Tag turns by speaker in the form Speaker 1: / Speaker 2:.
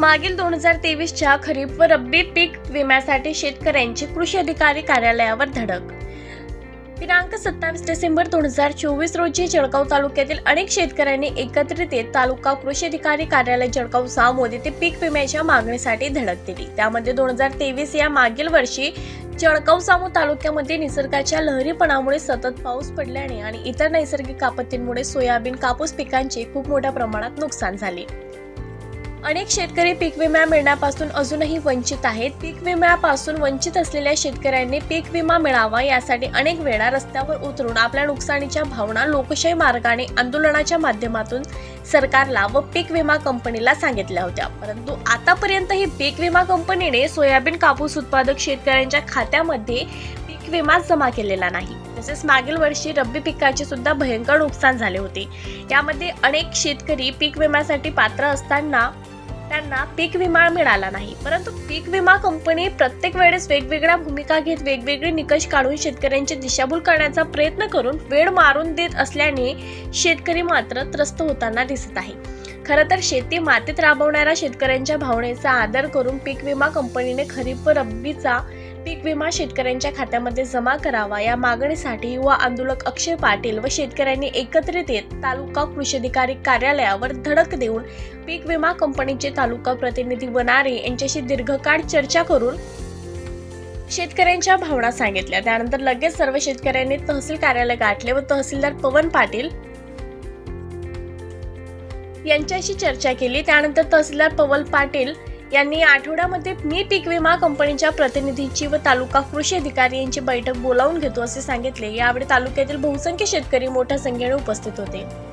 Speaker 1: मागील दोन हजार तेवीसच्या खरीप व रब्बी पीक विम्यासाठी शेतकऱ्यांची कृषी अधिकारी कार्यालयावर धडक. दिनांक सत्तावीस डिसेंबर दोन हजार चोवीस रोजी जळगाव तालुक्यातील अनेक शेतकऱ्यांनी एकत्रित येत तालुका कृषी अधिकारी कार्यालय जळगाव सामोद येथे पीक विम्याच्या मागणीसाठी धडक दिली. त्यामध्ये दोन हजार तेवीस या मागील वर्षी जळगाव सामो तालुक्यामध्ये निसर्गाच्या लहरीपणामुळे सतत पाऊस पडल्याने आणि इतर नैसर्गिक आपत्तींमुळे सोयाबीन कापूस पिकांचे खूप मोठ्या प्रमाणात नुकसान झाले. अनेक शेतकरी पीक विमा मिळण्यापासून अजूनही वंचित आहेत. पीक विम्यापासून वंचित असलेल्या शेतकऱ्यांनी पीक विमा मिळावा यासाठी अनेक वेळा रस्त्यावर उतरून आपल्या नुकसानीच्या भावना लोकशाही मार्गाने आंदोलनाच्या माध्यमातून सरकारला व पीक विमा कंपनीला सांगितल्या होत्या. परंतु आतापर्यंत ही पीक विमा कंपनीने सोयाबीन कापूस उत्पादक शेतकऱ्यांच्या खात्यामध्ये पीक विमा जमा केलेला नाही. तसेच मागील वर्षी रब्बी पिकाचे सुद्धा भयंकर नुकसान झाले होते. यामध्ये अनेक शेतकरी पीक विम्यासाठी पात्र असताना त्यांना पीक विमा मिळाला नाही. परंतु पीक विमा कंपनी प्रत्येक वेळेस वेगवेगळ्या भूमिका घेत वेगवेगळे निकष काढून शेतकऱ्यांची दिशाभूल करण्याचा प्रयत्न करून वेळ मारून देत असल्याने शेतकरी मात्र त्रस्त होताना दिसत आहे. खरं तर शेती मातीत राबवणाऱ्या शेतकऱ्यांच्या भावनेचा आदर करून पीक विमा कंपनीने खरीप रब्बीचा पीक विमा शेतकऱ्यांच्या खात्यामध्ये जमा करावा या मागणीसाठी युवा आंदोलक अक्षय पाटील व शेतकऱ्यांनी एकत्रित येत तालुका कृषी अधिकारी कार्यालयावर धडक देऊन पीक विमा कंपनीचे तालुका प्रतिनिधी वनारे यांच्याशी दीर्घकाळ चर्चा करून शेतकऱ्यांच्या भावना सांगितल्या. त्यानंतर लगेच सर्व शेतकऱ्यांनी तहसील कार्यालय गाठले व तहसीलदार पवन पाटील यांच्याशी चर्चा केली. त्यानंतर तहसीलदार पवन पाटील यांनी आठवड्यामध्ये मी पीक विमा कंपनीच्या प्रतिनिधींची व तालुका कृषी अधिकारी यांची बैठक बोलावून घेतो असे सांगितले. यावेळी तालुक्यातील बहुसंख्य शेतकरी मोठ्या संख्येने उपस्थित होते.